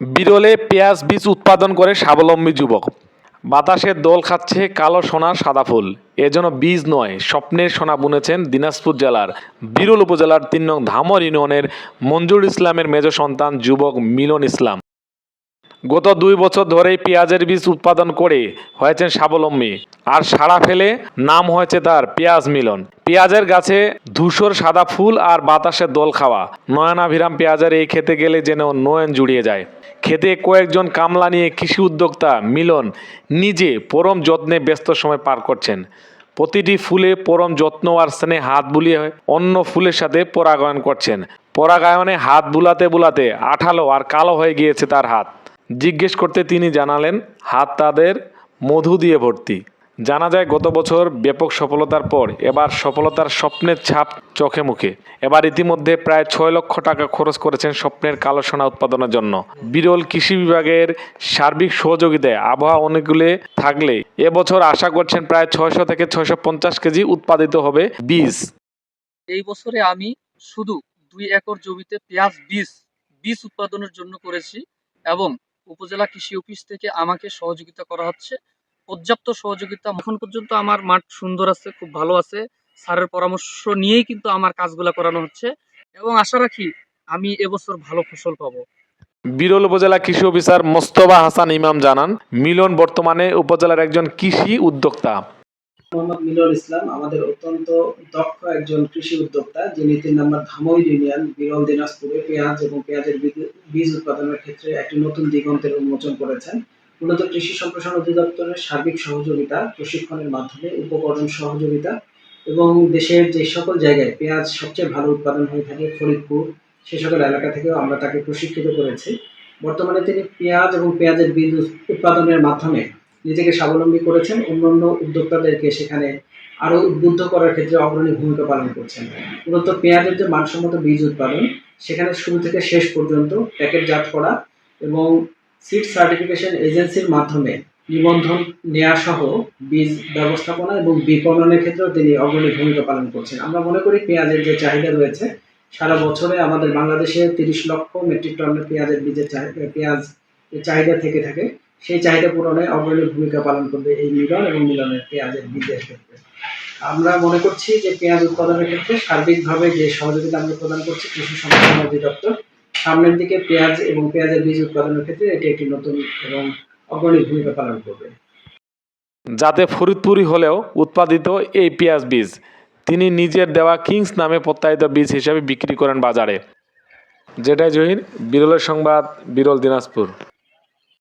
বিরলে পেঁয়াজ বীজ উৎপাদন করে স্বাবলম্বী যুবক। বাতাসের দোল খাচ্ছে কালো সোনার সাদা ফুল। এ যেন বীজ নয়, স্বপ্নের সোনা বুনেছেন দিনাজপুর জেলার বিরল উপজেলার তিন নং ধামর ইউনিয়নের মঞ্জুর ইসলামের মেজ সন্তান যুবক মিলন ইসলাম। গত দুই বছর ধরেই পেঁয়াজের বীজ উৎপাদন করে হয়েছেন স্বাবলম্বী। আর সাড়া ফেলে নাম হয়েছে তার পেঁয়াজ মিলন। পেঁয়াজের গাছে ধূসর সাদা ফুল আর বাতাসে দোল খাওয়া। নয়নাভিরাম পেঁয়াজের এই খেতে গেলে যেন নয়ন জুড়িয়ে যায়। খেতে কয়েকজন কামলা নিয়ে কৃষি উদ্যোক্তা মিলন নিজে পরম যত্নে ব্যস্ত সময় পার করছেন। প্রতিটি ফুলে পরম যত্ন আর স্নেহে হাত বুলিয়ে অন্য ফুলের সাথে পরাগায়ন করছেন। পরাগায়নে হাত বুলাতে বুলাতে আঠালো আর কালো হয়ে গিয়েছে তার হাত। জিজ্ঞেস করতে তিনি জানালেন, হাত তাদের মধু দিয়ে ভর্তি। জানা যায়, গত বছর ব্যাপক সফলতার পর এবার সফলতার স্বপ্নের ছাপ চোখে মুখে। এবার ইতিমধ্যে প্রায় ছয় লক্ষ টাকা খরচ করেছেন স্বপ্নের কালো সোনা উৎপাদনের জন্য। বিরল কৃষি বিভাগের সার্বিক সহযোগিতায় আবহাওয়া অনুকূলে থাকলে এবছর আশা করছেন প্রায় ছয়শো থেকে ছয়শো পঞ্চাশ কেজি উৎপাদিত হবে বীজ। এই বছরে আমি শুধু দুই একর জমিতে পেঁয়াজ বীজ বীজ উৎপাদনের জন্য করেছি এবং উপজেলা কৃষি অফিস থেকে আমাকে সহযোগিতা করা হচ্ছে। পর্যাপ্ত সহযোগিতা এখন পর্যন্ত আমার মাঠ সুন্দর আছে, খুব ভালো আছে। স্যারের পরামর্শ নিয়েই কিন্তু আমার কাজগুলো করানো হচ্ছে এবং আশা রাখি আমি এবছর ভালো ফসল পাবো। বিরল উপজেলা কৃষি অফিসার মোস্তফা হাসান ইমাম জানান, মিলন বর্তমানে উপজেলার একজন কৃষি উদ্যোক্তা। মোহাম্মদ মিনুল ইসলাম আমাদের অত্যন্ত দক্ষ একজন কৃষি উদ্যোক্তা, যিনি তিন নম্বর ধামই ইউনিয়ন, বিরল দিনাজপুরে পেঁয়াজ এবং পেঁয়াজের বীজ- উৎপাদনের ক্ষেত্রে একটি নতুন দিগন্তের উন্মোচন করেছেন। মূলত কৃষি সম্প্রসারণ অধিদপ্তরের সার্বিক সহযোগিতা, প্রশিক্ষণের মাধ্যমে উপকরণ সহযোগিতা এবং দেশের যে সকল জায়গায় পেঁয়াজ সবচেয়ে ভালো উৎপাদন হয়ে থাকে, ফরিদপুর, সে সকল এলাকা থেকেও আমরা তাকে প্রশিক্ষিত করেছি। বর্তমানে তিনি পেঁয়াজ এবং পেঁয়াজের বীজ উৎপাদনের মাধ্যমে নিজেকে স্বাবলম্বী করেছেন। অন্যান্য উদ্যোক্তাদেরকে সেখানে আরও উদ্বুদ্ধ করার ক্ষেত্রে অগ্রণী ভূমিকা পালন করছেন। মূলত পেঁয়াজের যে মানসম্মত বীজ উৎপাদন, সেখানে শুরু থেকে শেষ পর্যন্ত প্যাকেটজাত করা এবং সিড সার্টিফিকেশন এজেন্সির মাধ্যমে নিবন্ধন নেওয়া সহ বীজ ব্যবস্থাপনা এবং বিপণনের ক্ষেত্রেও তিনি অগ্রণী ভূমিকা পালন করছেন। আমরা মনে করি পেঁয়াজের যে চাহিদা রয়েছে, সারা বছরে আমাদের বাংলাদেশে তিরিশ লক্ষ মেট্রিক টনের পেঁয়াজের বীজের চাহিদা পেঁয়াজ চাহিদা থেকে থাকে। সেই চাহিদা পূরণে অগ্রণী ভূমিকা পালন করবে এই মিলন এবং মিলনের পেঁয়াজের বীজের ক্ষেত্রে। আমরা মনে করছি যে পেঁয়াজ উৎপাদনের ক্ষেত্রে সার্বিকভাবে যে সহযোগিতা আমরা প্রদান করছি কৃষি সম্প্রসারণ অধিদপ্তর, সামনের দিকে পেঁয়াজ এবং পেঁয়াজের বীজ উৎপাদনের ক্ষেত্রে এটি একটি নতুন এবং অগ্রণী ভূমিকা পালন করবে। যাতে ফরিদপুরি হলেও উৎপাদিত এই পেঁয়াজ বীজ তিনি নিজের দেওয়া কিংস নামে প্রত্যায়িত বীজ হিসেবে বিক্রি করেন বাজারে। যেটাই জহির, বিরলের সংবাদ, বিরল দিনাজপুর।